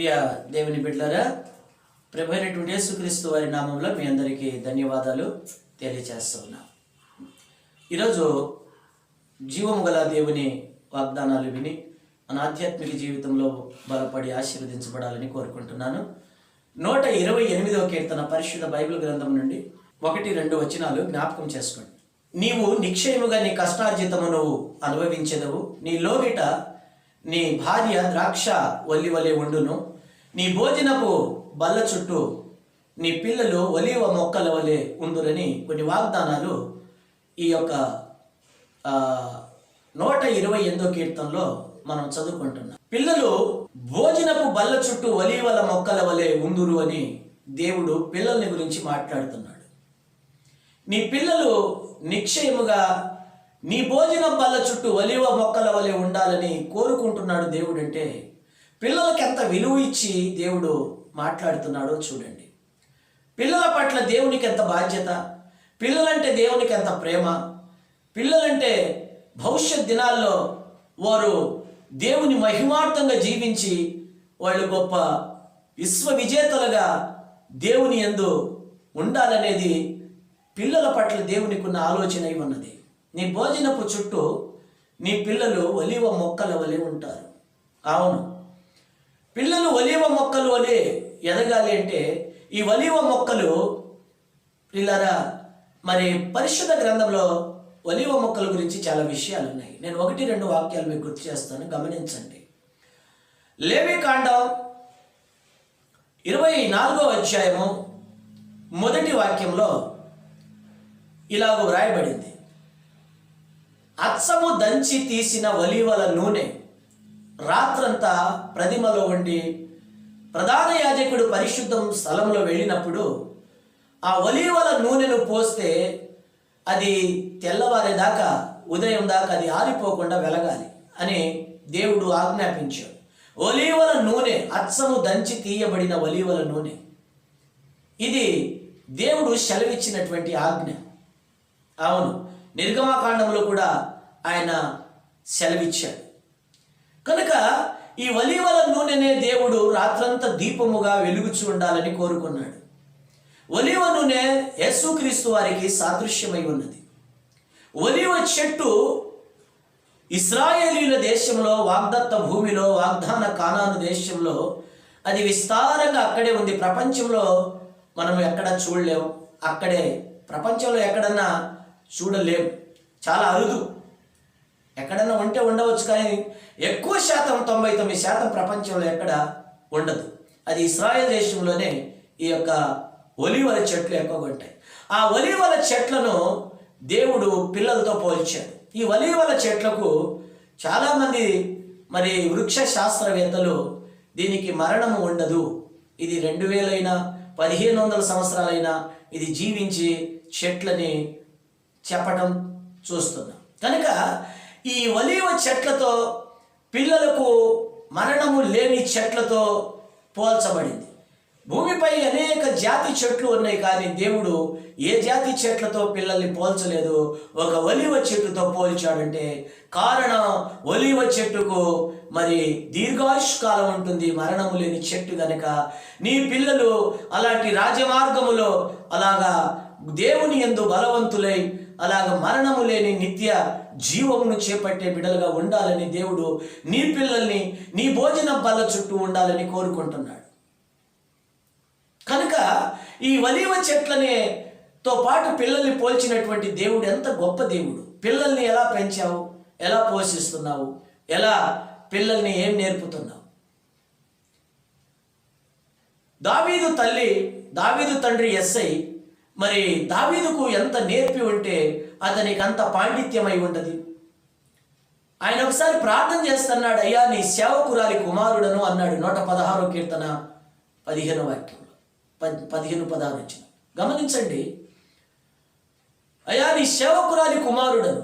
ప్రియ దేవుని బిడ్డలారా ప్రభు అయినటువంటి యేసుక్రీస్తు వారి నామంలో మీ అందరికీ ధన్యవాదాలు తెలియజేస్తున్నా ఈరోజు జీవము గల దేవుని వాగ్దానాలు విని మన ఆధ్యాత్మిక జీవితంలో బలపడి ఆశీర్వదించబడాలని కోరుకుంటున్నాను. నూట ఇరవై ఎనిమిదవ కీర్తన పరిశుద్ధ బైబిల్ గ్రంథం నుండి ఒకటి రెండు వచనాలు జ్ఞాపకం చేసుకోండి. నీవు నిక్షయముగా నీ కష్టార్జితము నువ్వు అనుభవించెదవు. నీ లోగిట నీ భార్య ద్రాక్ష వల్లి వలె ఉండును. నీ భోజనపు బల్ల చుట్టూ నీ పిల్లలు ఒలివ మొక్కల వలె ఉందురని కొన్ని వాగ్దానాలు ఈ యొక్క నూట ఇరవై ఎనిమిదో కీర్తనలో మనం చదువుకుంటున్నాం. పిల్లలు భోజనపు బల్ల చుట్టూ ఒలివల మొక్కల వలె ఉందురు అని దేవుడు పిల్లల్ని గురించి మాట్లాడుతున్నాడు. నీ పిల్లలు నిశ్చయముగా నీ భోజనం బల్ల చుట్టూ ఒలివ మొక్కల వలె ఉండాలని కోరుకుంటున్నాడు దేవుడంటే పిల్లలకి ఎంత విలువ ఇచ్చి దేవుడు మాట్లాడుతున్నాడో చూడండి. పిల్లల పట్ల దేవునికి ఎంత బాధ్యత? పిల్లలంటే దేవునికి ఎంత ప్రేమ? పిల్లలంటే భవిష్యత్ దినాల్లో వారు దేవుని మహిమార్థంగా జీవించి వాళ్ళు గొప్ప విశ్వ విజేతలుగా దేవుని ఎందు ఉండాలనేది పిల్లల పట్ల దేవునికి ఉన్న ఆలోచన అయి ఉన్నది. నీ భోజనపు చుట్టూ నీ పిల్లలు ఒలివ మొక్కల వలె ఉంటారు. అవును. పిల్లలు ఒలివ మొక్కలు వలె ఎదగాలి అంటే ఈ ఒలివ మొక్కలు పిల్లరా మరి పరిశుద్ధ గ్రంథంలో ఒలివ మొక్కల గురించి చాలా విషయాలు ఉన్నాయి. నేను ఒకటి రెండు వాక్యాలు మీకు గుర్తు చేస్తాను. గమనించండి. లేవి కాండం ఇరవై నాలుగో అధ్యాయము మొదటి వాక్యంలో ఇలాగ వ్రాయబడింది. అచ్చము దంచి తీసిన ఒలివల నూనె రాత్రంతా ప్రతిమలో ఉండి ప్రధాన యాజకుడు పరిశుద్ధం స్థలంలో వెళ్ళినప్పుడు ఆ ఒలీవల నూనెను పోస్తే అది తెల్లవారేదాకా ఉదయం దాకా అది ఆరిపోకుండా వెలగాలి అని దేవుడు ఆజ్ఞాపించాడు. ఒలీవల నూనె అచ్చము దంచి తీయబడిన ఒలీవల నూనె. ఇది దేవుడు సెలవిచ్చినటువంటి ఆజ్ఞ. అవును నిర్గమాకాండంలో కూడా ఆయన సెలవిచ్చాడు. కనుక ఈ ఒలీవల నూనెనే దేవుడు రాత్రంతా దీపముగా వెలుగుచు ఉండాలని కోరుకున్నాడు. ఒలివ నూనె యేసుక్రీస్తు వారికి సాదృశ్యమై ఉన్నది. ఒలివ చెట్టు ఇస్రాయేలీల దేశంలో వాగ్దత్త భూమిలో వాగ్దాన కానాను దేశంలో అది విస్తారంగా అక్కడే ఉంది. ప్రపంచంలో మనం ఎక్కడ చూడలేం. అక్కడే ప్రపంచంలో ఎక్కడన్నా చూడలేము చాలా అరుదు. ఎక్కడన్నా ఉంటే ఉండవచ్చు కానీ ఎక్కువ శాతం తొంభై తొమ్మిది శాతం ప్రపంచంలో ఎక్కడ ఉండదు. అది ఇస్రాయల్ దేశంలోనే ఈ యొక్క ఒలివల చెట్లు ఎక్కువగా ఉంటాయి. ఆ ఒలివల చెట్లను దేవుడు పిల్లలతో పోల్చాడు. ఈ ఒలివల చెట్లకు చాలామంది మరి వృక్ష శాస్త్రవేత్తలు దీనికి మరణము ఉండదు. ఇది రెండు వేలైనా పదిహేను వందల సంవత్సరాలైనా ఇది జీవించి చెట్లని చెప్పడం చూస్తున్నాం. కనుక ఈ ఒలివ చెట్లతో పిల్లలకు మరణము లేని చెట్లతో పోల్చబడింది. భూమిపై అనేక జాతి చెట్లు ఉన్నాయి కానీ దేవుడు ఏ జాతి చెట్లతో పిల్లల్ని పోల్చలేదు? ఒక ఒలివ చెట్టుతో పోల్చాడంటే కారణం ఒలివ చెట్టుకు మరి దీర్ఘాయుష్కాలం ఉంటుంది మరణము లేని చెట్టు గనక. నీ పిల్లలు అలాంటి రాజమార్గములో అలాగా దేవుని ఎందు బలవంతులై అలాగ మరణము లేని నిత్య జీవమును చేపట్టే బిడలుగా ఉండాలని దేవుడు నీ పిల్లల్ని నీ భోజన బల్ల చుట్టూ ఉండాలని కోరుకుంటున్నాడు. కనుక ఈ వలీవ చెట్లనే తో పాటు పిల్లల్ని పోల్చినటువంటి దేవుడు ఎంత గొప్ప దేవుడు. పిల్లల్ని ఎలా పెంచావు? ఎలా పోషిస్తున్నావు? ఎలా పిల్లల్ని ఏం నేర్పుతున్నావు? దావీదు తల్లి దావీదు తండ్రి ఎస్ఐ మరి దావీదుకు ఎంత నేర్పి ఉంటే అతనికి అంత పాండిత్యమై ఉంటుంది. ఆయన ఒకసారి ప్రార్థన చేస్తున్నాడు అయ్యా నీ సేవకురాలి కుమారుడను అన్నాడు నూట పదహారో కీర్తన పదిహేను వాక్యంలో. పద్ పదిహేను పదహారు వచ్చిన గమనించండి. అయ్యా నీ సేవకురాలి కుమారుడను.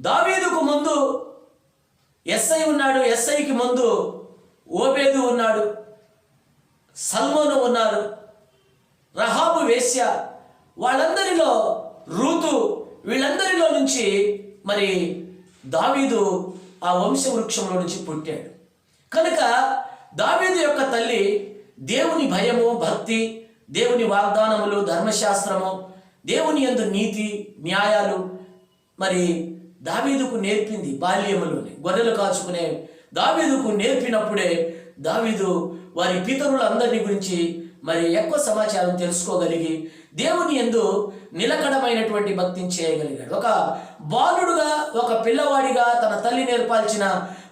దావీదుకు ముందు ఎస్ఐ ఉన్నాడు ఎస్ఐకి ముందు ఓబేదు ఉన్నాడు సల్మోను ఉన్నారు రహాబు వేశ్య వాళ్ళందరిలో రూతు వీళ్ళందరిలో నుంచి మరి దావీదు ఆ వంశవృక్షంలో నుంచి పుట్టాడు. కనుక దావీదు యొక్క తల్లి దేవుని భయము భక్తి దేవుని వాగ్దానములు ధర్మశాస్త్రము దేవుని యందు నీతి న్యాయాలు మరి దావీదుకు నేర్పింది బాల్యములోనే. గొర్రెలు కాచుకునే దావీదుకు నేర్పినప్పుడే దావీదు వారి పితరులందరినీ గురించి మరి ఎక్కువ సమాచారం తెలుసుకోగలిగి దేవుని ఎందు నిలకడమైనటువంటి భక్తిని చేయగలిగాడు. ఒక బాలుడుగా ఒక పిల్లవాడిగా తన తల్లి నేర్పాల్సిన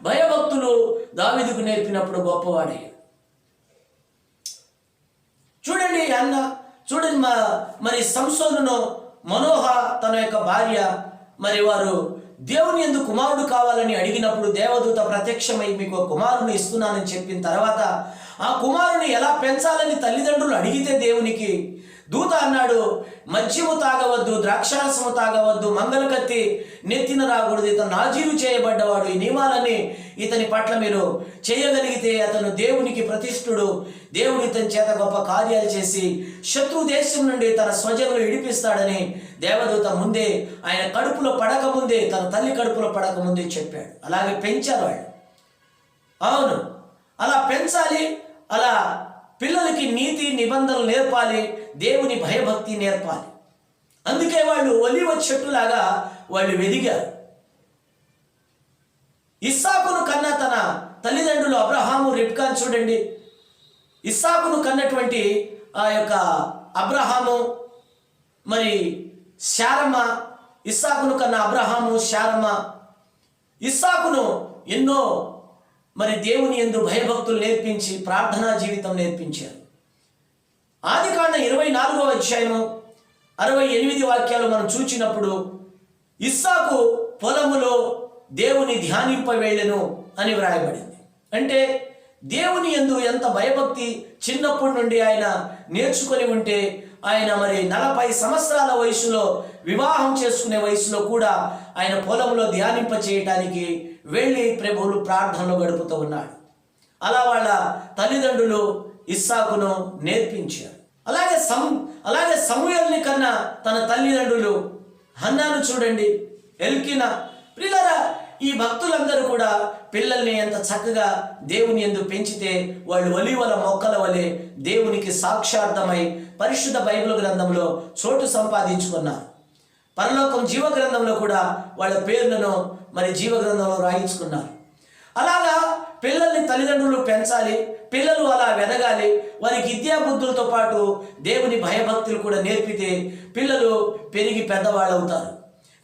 భయభక్తులు దావిదుకు నేర్పినప్పుడు గొప్పవాడే. చూడండి అన్న చూడండి మా మరి సంసోను మనోహ తన యొక్క భార్య మరి వారు దేవుని ఎందుకు కుమారుడు కావాలని అడిగినప్పుడు దేవదూత ప్రత్యక్షమై మీకు కుమారుని ఇస్తున్నానని చెప్పిన తర్వాత ఆ కుమారుని ఎలా పెంచాలని తల్లిదండ్రులు అడిగితే దేవునికి దూత అన్నాడు మద్యము తాగవద్దు ద్రాక్షారసము తాగవద్దు మంగళ కత్తి నెత్తిన రాకూడదు ఇతను నాజీరు చేయబడ్డవాడు. ఈ నియమాలని ఇతని పట్ల మీరు చేయగలిగితే అతను దేవునికి ప్రతిష్ఠుడు. దేవుడు ఇతని చేత గొప్ప కార్యాలు చేసి శత్రు దేశం నుండి తన స్వజనులు విడిపిస్తాడని దేవదూత ముందే ఆయన కడుపులో పడకముందే తన తల్లి కడుపులో పడకముందే చెప్పాడు. అలాగే పెంచారు వాళ్ళు అవును. అలా పెంచాలి అలా పిల్లలకి నీతి నిబంధనలు నేర్పాలి దేవుని భయభక్తి నేర్పాలి. అందుకే వాళ్ళు ఒలివ చెట్టులాగా వాళ్ళు వెదిగారు. ఇస్సాకును కన్న తన తల్లిదండ్రులు అబ్రహాము రిబ్కాన్ చూడండి. ఇస్సాకును కన్నటువంటి ఆ యొక్క అబ్రహాము మరి శారమ్మ ఇస్సాకును కన్న అబ్రహాము శారమ్మ. ఇస్సాకును ఎన్నో మరి దేవుని ఎందు భయభక్తులు నేర్పించి ప్రార్థనా జీవితం నేర్పించారు. ఆది కాండ ఇరవై నాలుగో అధ్యాయము అరవై ఎనిమిది వాక్యాలు మనం చూచినప్పుడు ఇస్సాకు పొలములో దేవుని ధ్యానింప అని వ్రాయబడింది. అంటే దేవుని ఎందు ఎంత భయభక్తి చిన్నప్పటి నుండి ఆయన నేర్చుకొని ఉంటే ఆయన మరి నలభై సంవత్సరాల వయసులో వివాహం చేసుకునే వయసులో కూడా ఆయన పొలంలో ధ్యానింప చేయటానికి వెళ్ళి ప్రభువులు ప్రార్థనలో గడుపుతూ ఉన్నాడు. అలా వాళ్ళ తల్లిదండ్రులు ఇస్సాకును నేర్పించారు. అలాగే సం అలాగే సమూహల్ని కన్నా తన తల్లిదండ్రులు హన్నాను చూడండి ఎల్కిన. పిల్లరా ఈ భక్తులందరూ కూడా పిల్లల్ని ఎంత చక్కగా దేవుని ఎందు పెంచితే వాళ్ళు ఒలివల మొక్కల వలె దేవునికి సాక్షార్థమై పరిశుద్ధ బైబిల్ గ్రంథంలో చోటు సంపాదించుకున్నారు. పరలోకం జీవ గ్రంథంలో కూడా వాళ్ళ పేర్లను మరి జీవ గ్రంథంలో రాయించుకున్నారు. అలాగా పిల్లల్ని తల్లిదండ్రులు పెంచాలి పిల్లలు అలా వెదగాలి వారికి విద్యా బుద్ధులతో పాటు దేవుని భయభక్తులు కూడా నేర్పితే పిల్లలు పెరిగి పెద్దవాళ్ళు అవుతారు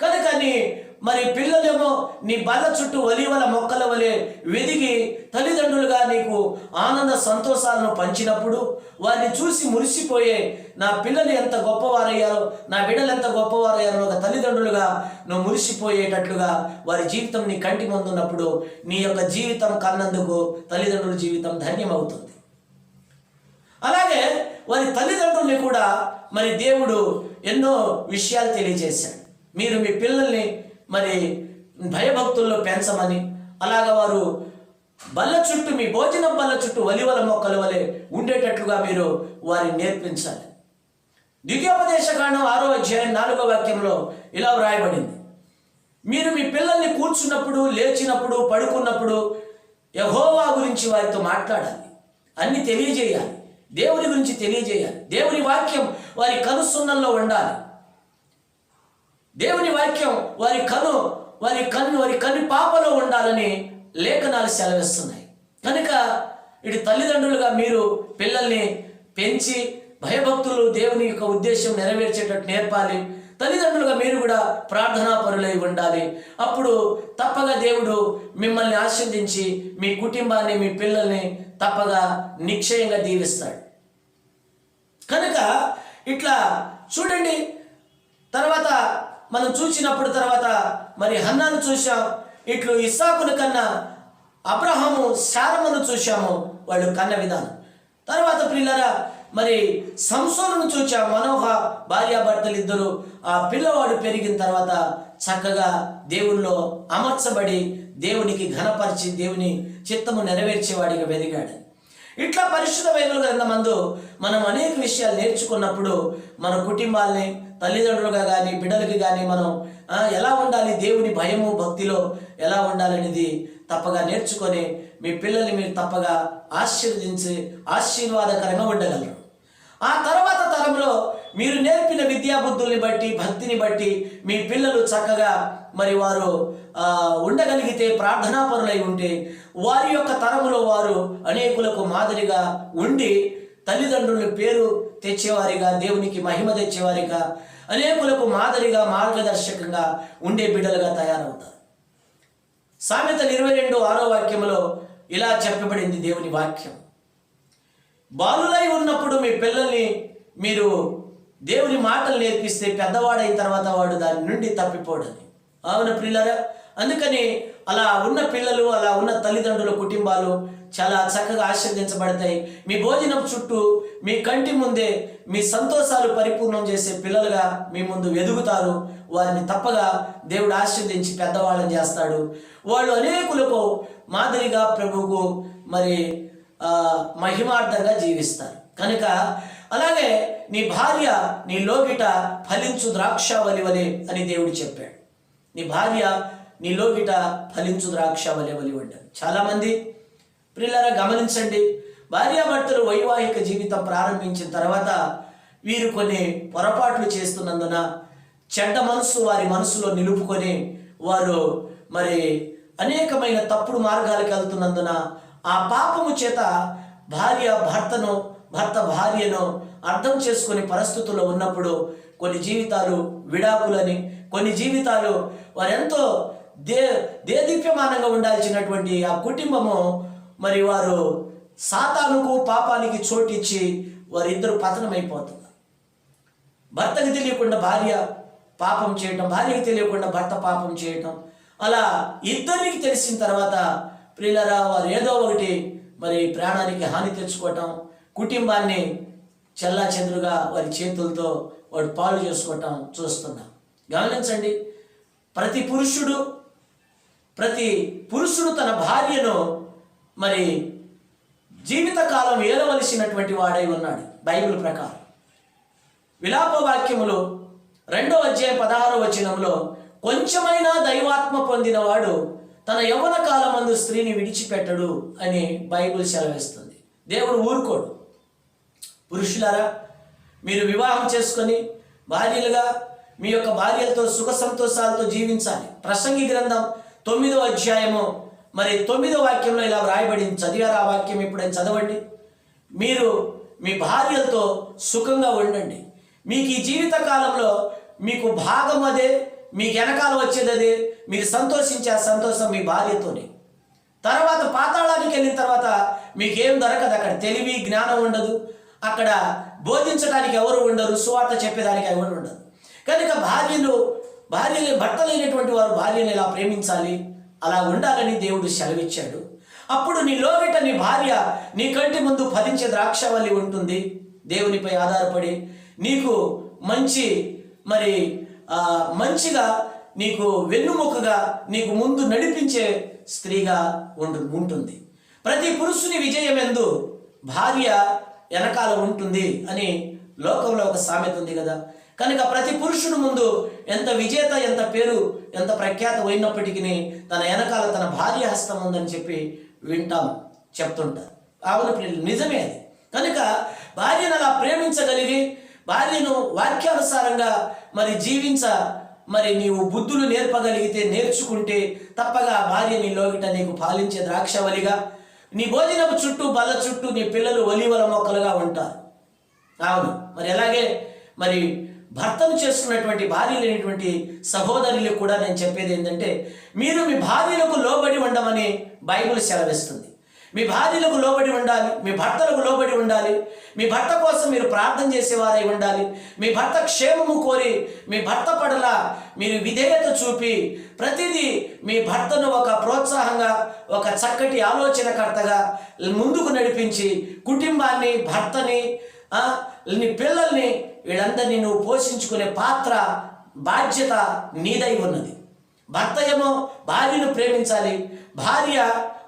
కనుకని మరి పిల్లలేమో నీ బల్ల చుట్టూ ఒలివల మొక్కల వలె వెదిగి తల్లిదండ్రులుగా నీకు ఆనంద సంతోషాలను పంచినప్పుడు వారిని చూసి మురిసిపోయే నా పిల్లలు ఎంత గొప్పవారయ్యారో నా బిడ్డలు ఎంత గొప్పవారయ్యారో ఒక తల్లిదండ్రులుగా నువ్వు మురిసిపోయేటట్లుగా వారి జీవితం నీ కంటి ముందున్నప్పుడు నీ యొక్క జీవితం కన్నందుకు తల్లిదండ్రుల జీవితం ధన్యమవుతుంది. అలాగే వారి తల్లిదండ్రుల్ని కూడా మరి దేవుడు ఎన్నో విషయాలు తెలియజేశాడు. మీరు మీ పిల్లల్ని మరి భయభక్తుల్లో పెంచమని అలాగ వారు బల్ల చుట్టూ మీ భోజనం బల్ల చుట్టూ వలివల మొక్కల వలె ఉండేటట్లుగా మీరు వారిని నేర్పించాలి. ద్వితీయోపదేశ కాండం ఆరో అధ్యాయం నాలుగో వాక్యంలో ఇలా వ్రాయబడింది. మీరు మీ పిల్లల్ని కూర్చున్నప్పుడు లేచినప్పుడు పడుకున్నప్పుడు యహోవా గురించి వారితో మాట్లాడాలి. అన్ని తెలియజేయాలి. దేవుని గురించి తెలియజేయాలి. దేవుని వాక్యం వారి కనుసున్నంలో ఉండాలి. వాక్యం వారి కను వారి కన్ను వారి కన్ను పాపలో ఉండాలని లేఖనాలు సెలవిస్తున్నాయి. కనుక ఇటు తల్లిదండ్రులుగా మీరు పిల్లల్ని పెంచి భయభక్తులు దేవుని యొక్క ఉద్దేశం నెరవేర్చేటట్టు నేర్పాలి. తల్లిదండ్రులుగా మీరు కూడా ప్రార్థనా పరులై ఉండాలి. అప్పుడు తప్పగా దేవుడు మిమ్మల్ని ఆశీర్దించి మీ కుటుంబాన్ని మీ పిల్లల్ని తప్పగా నిశ్చయంగా దీవిస్తాడు. కనుక ఇట్లా చూడండి తర్వాత మనం చూసినప్పుడు తర్వాత మరి హన్నాను చూసాం ఇట్లు ఇస్సాకును కన్నా అబ్రహము శారమును చూశాము వాళ్ళు కన్న విధానం. తర్వాత పిల్లరా మరి సంసోను చూచాం మనోహ భార్యాభర్తలు ఇద్దరు ఆ పిల్లవాడు పెరిగిన తర్వాత చక్కగా దేవుల్లో అమర్చబడి దేవునికి ఘనపరిచి దేవుని చిత్తము నెరవేర్చేవాడిగా పెరిగాడు ఇట్లా పరిశుద్ధ బైబిల్ గ్రంథమందు మనం అనేక విషయాలు నేర్చుకున్నప్పుడు మన కుటుంబాల్ని తల్లిదండ్రులుగా కానీ బిడ్డలకి కానీ మనం ఎలా ఉండాలి దేవుని భయము భక్తిలో ఎలా ఉండాలనేది తప్పగా నేర్చుకొని మీ పిల్లల్ని మీరు తప్పగా ఆశీర్వదించి ఆశీర్వాదకరంగా ఉండగలరు. ఆ తర్వాత తర మీరు నేర్పిన విద్యాబుద్ధుల్ని బట్టి భక్తిని బట్టి మీ పిల్లలు చక్కగా మరి వారు ఉండగలిగితే ఉండగలిగితే ప్రార్థనాపరులై ఉంటే వారి యొక్క తరములో వారు అనేకులకు మాదిరిగా ఉండి తల్లిదండ్రుల పేరు తెచ్చేవారిగా దేవునికి మహిమ తెచ్చేవారిగా అనేకులకు మాదిరిగా మార్గదర్శకంగా ఉండే బిడ్డలుగా తయారవుతారు. సామెతలు ఇరవై రెండు ఆరో వాక్యంలో ఇలా చెప్పబడింది దేవుని వాక్యం. బాలులై ఉన్నప్పుడు మీ పిల్లల్ని మీరు దేవుని మాటలు నేర్పిస్తే పెద్దవాడైన తర్వాత వాడు దాని నుండి తప్పిపోడని అవున పిల్లరా అందుకని అలా ఉన్న పిల్లలు అలా ఉన్న తల్లిదండ్రుల కుటుంబాలు చాలా చక్కగా ఆశీర్దించబడతాయి మీ భోజనం చుట్టూ మీ కంటి ముందే మీ సంతోషాలు పరిపూర్ణం చేసే పిల్లలుగా మీ ముందు ఎదుగుతారు. వారిని తప్పగా దేవుడు ఆశీర్దించి పెద్దవాళ్ళని చేస్తాడు. వాళ్ళు అనేకులకు మాదిరిగా ప్రభువుకు మరి మహిమార్థంగా జీవిస్తారు. కనుక అలాగే నీ భార్య నీ లోగిట ఫలించు ద్రాక్షావలి వలె అని దేవుడు చెప్పాడు. నీ భార్య నీ లోగిట ఫలించు ద్రాక్షావలి వలి ఉండదు చాలామంది పిల్లల గమనించండి. భార్యాభర్తలు వైవాహిక జీవితం ప్రారంభించిన తర్వాత వీరు కొన్ని పొరపాట్లు చేస్తున్నందున చెడ్డ మనసు వారి మనసులో నిలుపుకొని వారు మరి అనేకమైన తప్పుడు మార్గాలకు వెళ్తున్నందున ఆ పాపము చేత భార్య భర్తను భర్త భార్యను అర్థం చేసుకునే పరిస్థితుల్లో ఉన్నప్పుడు కొన్ని జీవితాలు విడాకులని కొన్ని జీవితాలు వారెంతో దే దేదీప్యమానంగా ఉండాల్సినటువంటి ఆ కుటుంబము మరి వారు సాతానుకు పాపానికి చోటిచ్చి వారిద్దరు పతనమైపోతున్నారు భర్తకి తెలియకుండా భార్య పాపం చేయటం భార్యకి తెలియకుండా భర్త పాపం చేయటం అలా ఇద్దరికి తెలిసిన తర్వాత ప్రియులరా వారు ఏదో ఒకటి మరి ప్రాణానికి హాని తెచ్చుకోవటం కుటుంబాన్ని చెల్లాచెదురుగా వారి చేతులతో వాడు పాలు చేసుకోవటం చూస్తున్నాం. గమనించండి ప్రతి పురుషుడు ప్రతి పురుషుడు తన భార్యను మరి జీవితకాలం ఏలవలసినటువంటి వాడై ఉన్నాడు బైబిల్ ప్రకారం. విలాప వాక్యములో రెండో అధ్యాయం పదహారో వచనంలో కొంచెమైనా దైవాత్మ పొందినవాడు తన యవ్వన కాలమందు స్త్రీని విడిచిపెట్టడు అని బైబిల్ సెలవిస్తుంది. దేవుడు ఊరుకోడు. పురుషులారా మీరు వివాహం చేసుకొని భార్యలుగా మీ యొక్క భార్యలతో సుఖ సంతోషాలతో జీవించాలి. ప్రసంగి గ్రంథం తొమ్మిదో అధ్యాయము మరి తొమ్మిదో వాక్యంలో ఇలా వ్రాయబడింది. చదివారు ఆ వాక్యం ఎప్పుడైనా చదవండి? మీరు మీ భార్యలతో సుఖంగా ఉండండి. మీకు ఈ జీవిత కాలంలో మీకు భాగం అదే మీకు వెనకాల వచ్చేది అదే మీరు సంతోషించే ఆ సంతోషం మీ భార్యతోనే. తర్వాత పాతాళానికి వెళ్ళిన తర్వాత మీకేం దొరకదు అక్కడ. తెలివి జ్ఞానం ఉండదు. అక్కడ బోధించడానికి ఎవరు ఉండరు సువార్త చెప్పేదానికి ఎవరు ఉండరు. కనుక భార్యలు భార్యలు భర్తలైనటువంటి వారు భార్యను ఎలా ప్రేమించాలి? అలా ఉండాలని దేవుడు సెలవిచ్చాడు. అప్పుడు నీ లోగిట నీ భార్య నీ కంటి ముందు ఫలించే ద్రాక్షవల్లి ఉంటుంది. దేవునిపై ఆధారపడి నీకు మంచి మరి మంచిగా నీకు వెన్నుముకగా నీకు ముందు నడిపించే స్త్రీగా ఉండు ఉంటుంది. ప్రతి పురుషుని విజయం ఎందు భార్య వెనకాల ఉంటుంది అని లోకంలో ఒక సామెత ఉంది కదా. కనుక ప్రతి పురుషుడు ముందు ఎంత విజేత ఎంత పేరు ఎంత ప్రఖ్యాత అయినప్పటికీ తన వెనకాల తన భార్య హస్తం ఉందని చెప్పి వింటాం చెప్తుంటారు. అవును ప్రియులు నిజమే అది. కనుక భార్యను అలా ప్రేమించగలిగి భార్యను వాక్యానుసారంగా మరి జీవించ మరి నీవు బుద్ధులు నేర్పగలిగితే నేర్చుకుంటే తప్పగా భార్య నీ లోగిట నీకు పాలించే ద్రాక్షవలిగా నీ భోజనపు చుట్టూ బల్ల చుట్టూ నీ పిల్లలు ఒలివల మొక్కలుగా ఉంటారు. అవును. మరి అలాగే మరి భర్తను చేస్తున్నటువంటి భార్య లేనటువంటి సహోదరులకు కూడా నేను చెప్పేది ఏంటంటే మీరు మీ భార్యలకు లోబడి ఉండమని బైబిల్ సెలవిస్తుంది. మీ భార్యలకు లోబడి ఉండాలి మీ భర్తలకు లోబడి ఉండాలి మీ భర్త కోసం మీరు ప్రార్థన చేసేవారై ఉండాలి మీ భర్త క్షేమము కోరి మీ భర్త పడల మీరు విధేయత చూపి ప్రతిదీ మీ భర్తను ఒక ప్రోత్సాహంగా ఒక చక్కటి ఆలోచనకర్తగా ముందుకు నడిపించి కుటుంబాన్ని భర్తని నీ పిల్లల్ని వీళ్ళందరినీ నువ్వు పోషించుకునే పాత్ర బాధ్యత నీదై ఉన్నది. భర్త ఏమో భార్యను ప్రేమించాలి భార్య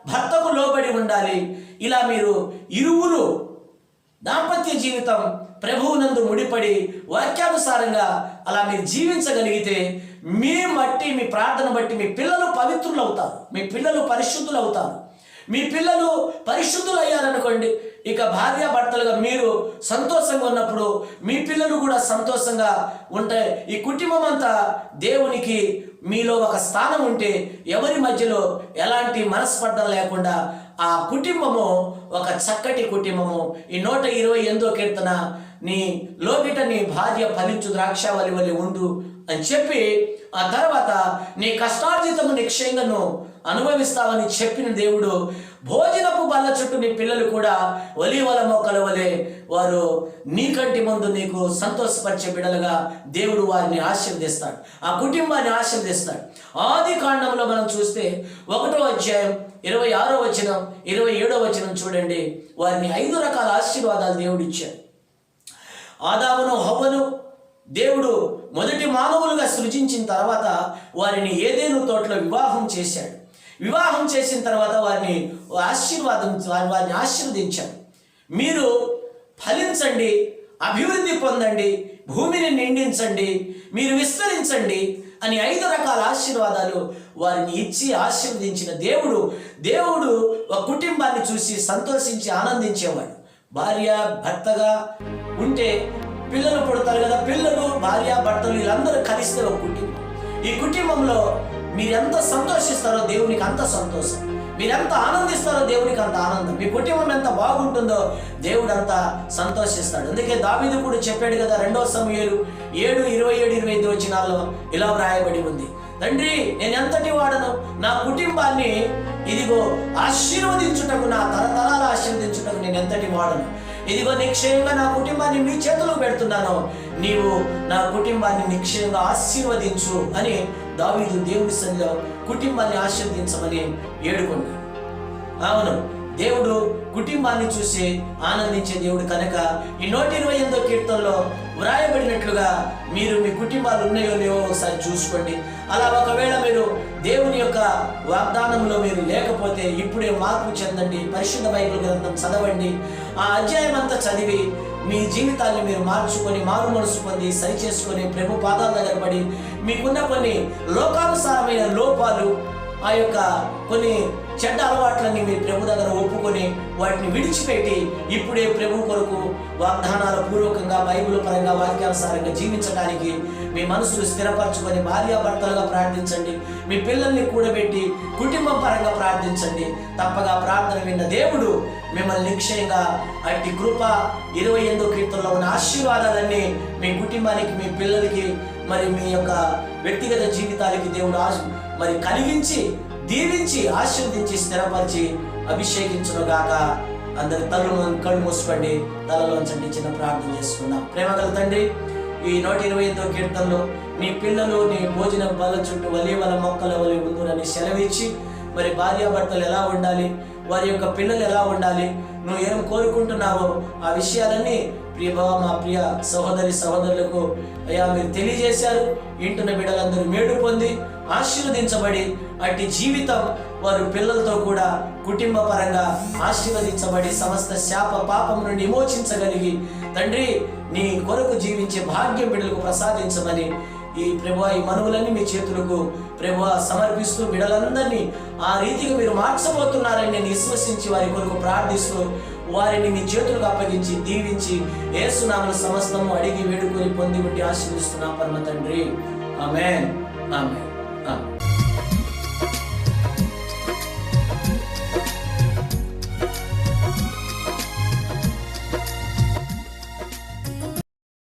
భర్తకు లోబడి ఉండాలి. ఇలా మీరు ఇరువురు దాంపత్య జీవితం ప్రభువునందు ముడిపడి వాక్యానుసారంగా అలా మీరు జీవించగలిగితే మీ మట్టి మీ ప్రార్థన బట్టి మీ పిల్లలు పవిత్రులు అవుతారు మీ పిల్లలు పరిశుద్ధులు అవుతారు మీ పిల్లలు పరిశుద్ధులు అయ్యారనుకోండి ఇక భార్య భర్తలుగా మీరు సంతోషంగా ఉన్నప్పుడు మీ పిల్లలు కూడా సంతోషంగా ఉంటాయి ఈ కుటుంబం అంతా దేవునికి మీలో ఒక స్థానం ఉంటే ఎవరి మధ్యలో ఎలాంటి మనస్పర్ధం లేకుండా ఆ కుటుంబము ఒక చక్కటి కుటుంబము ఈ నూట ఇరవై ఎనిమిదో కీర్తన నీ లోపిట నీ భార్య ఫలించు ద్రాక్షావళి వలి ఉండు అని చెప్పి ఆ తర్వాత నీ కష్టార్జితము నిక్షయంగాను అనుభవిస్తావని చెప్పిన దేవుడు భోజనపు బల్ల చుట్టూ నీ పిల్లలు కూడా ఒలివల మొక్కల వలె వారు నీకంటి ముందు నీకు సంతోషపరిచే బిడలుగా దేవుడు వారిని ఆశీర్దిస్తాడు ఆ కుటుంబాన్ని ఆశీర్దిస్తాడు ఆది కాండంలో మనం చూస్తే ఒకటో అధ్యాయం ఇరవై ఆరో వచనం ఇరవై ఏడో వచనం చూడండి. వారిని ఐదు రకాల ఆశీర్వాదాలు దేవుడు ఇచ్చాడు. ఆదామును హవ్వను దేవుడు మొదటి మానవులుగా సృజించిన తర్వాత వారిని ఏదేను తోటలో వివాహం చేశాడు. వివాహం చేసిన తర్వాత వారిని ఆశీర్వాదం వారిని ఆశీర్వదించాడు మీరు ఫలించండి అభివృద్ధి పొందండి భూమిని నిండించండి మీరు విస్తరించండి అని ఐదు రకాల ఆశీర్వాదాలు వారిని ఇచ్చి ఆశీర్వదించిన దేవుడు. దేవుడు ఒక కుటుంబాన్ని చూసి సంతోషించి ఆనందించేవాడు. భార్య భర్తగా ఉంటే పిల్లలు పుడతారు కదా పిల్లలు భార్య భర్తలు వీళ్ళందరూ కలిస్తే ఒక కుటుంబం. ఈ కుటుంబంలో మీరెంత సంతోషిస్తారో దేవునికి అంత సంతోషం. మీరెంత ఆనందిస్తారో దేవునికి అంత ఆనందం. మీ కుటుంబం ఎంత బాగుంటుందో దేవుడు అంత సంతోషిస్తాడు. అందుకే దావీదు కూడా చెప్పాడు కదా రెండవ సమయాలు ఏడు ఇరవై ఏడు ఇరవై ఐదు వచ్చినాల్లో ఇలా వ్రాయబడి ఉంది. తండ్రి నేను ఎంతటి వాడను? నా కుటుంబాన్ని ఇదిగో ఆశీర్వదించుటకు నా తరతరాలు ఆశీర్వదించుటకు నేను ఎంతటి వాడను? ఇదిగో నిక్షయంగా నా కుటుంబాన్ని మీ చేతులు పెడుతున్నాను. నీవు నా కుటుంబాన్ని నిక్షయంగా ఆశీర్వదించు అని దావీదు దేవుడి సన్నిధిలో కుటుంబాన్ని ఆశీర్వదించమని ఏడుకున్నాడు అవును దేవుడు కుటుంబాన్ని చూసి ఆనందించే దేవుడు కనుక ఈ నూట ఇరవై ఎనిమిదో కీర్తనలో వ్రాయబడినట్లుగా మీరు మీ కుటుంబాలు ఉన్నాయో లేవో ఒకసారి చూసుకోండి. అలా ఒకవేళ మీరు దేవుని యొక్క వాగ్దానంలో మీరు లేకపోతే ఇప్పుడే మార్పు చెందండి. పరిశుద్ధ బైబిల్ గ్రంథం చదవండి. ఆ అధ్యాయం అంతా చదివి మీ జీవితాన్ని మీరు మార్చుకొని మారు మనసు పొంది సరి చేసుకొని ప్రభు పాదాల దగ్గర పడి మీకున్న కొన్ని లోకానుసారమైన లోపాలు ఆ యొక్క కొన్ని చెడ్డ అలవాట్లన్నీ మీ ప్రభు దగ్గర ఒప్పుకొని వాటిని విడిచిపెట్టి ఇప్పుడే ప్రభు కొరకు వాగ్దానాల పూర్వకంగా బైబిల్ పరంగా వాక్యానుసారంగా జీవించడానికి మీ మనసును స్థిరపరచుకొని భార్యాభర్తలుగా ప్రార్థించండి. మీ పిల్లల్ని కూడబెట్టి కుటుంబం పరంగా ప్రార్థించండి. తప్పగా ప్రార్థన విన్న దేవుడు మిమ్మల్ని నిక్షయంగా అట్టి కృప ఇరవై ఎనిమిదో కీర్తనలో ఉన్న ఆశీర్వాదాలన్నీ మీ కుటుంబానికి మీ పిల్లలకి మరి మీ యొక్క వ్యక్తిగత జీవితాలకి దేవుడు ఆశ మరి కలిగించి దీవించి ఆశీర్వదించి స్థిరపరిచి అభిషేకించును గాక అందరి తల్లు కళ్ళు మూసుకోండి తలలోంచండి చిన్న ప్రార్థన చేసుకున్నాం ప్రేమగల తండ్రి ఈ నూట ఇరవై ఐదో కీర్తనలో నీ పిల్లలు నీ భోజన బల చుట్టూ వలి వల మొక్కల వలి ఉందురని సెలవిచ్చి మరి భార్యాభర్తలు ఎలా ఉండాలి వారి యొక్క పిల్లలు ఎలా ఉండాలి నువ్వు ఏం కోరుకుంటున్నావో ఆ విషయాలన్నీ ప్రియ బావ మా ప్రియ సహోదరి సహోదరులకు అయ్యా మీరు తెలియజేశారు. ఇంటున్న బిడ్డలందరూ మేడు పొంది ఆశీర్వదించబడి అట్టి జీవితం వారు పిల్లలతో కూడా కుటుంబ పరంగా ఆశీర్వదించబడి సమస్త శాప పాపం నుండి విమోచించగలిగి తండ్రి నీ కొరకు జీవించే భాగ్యం బిడ్డలకు ప్రసాదించమని ఈ ప్రభు ఈ మనవులన్నీ మీ చేతులకు ప్రభు సమర్పిస్తూ బిడలందరినీ ఆ రీతిగా మీరు మార్చబోతున్నారని నేను విశ్వసించి వారి కొరకు ప్రార్థిస్తూ వారిని మీ చేతులకు అప్పగించి దీవించి ఏసునామను సమస్తము అడిగి వేడుకొని పొంది ఉండి ఆశీర్విస్తున్నాం పరమ తండ్రి. ఆమెన్. ఆమెన్. ఆమెన్.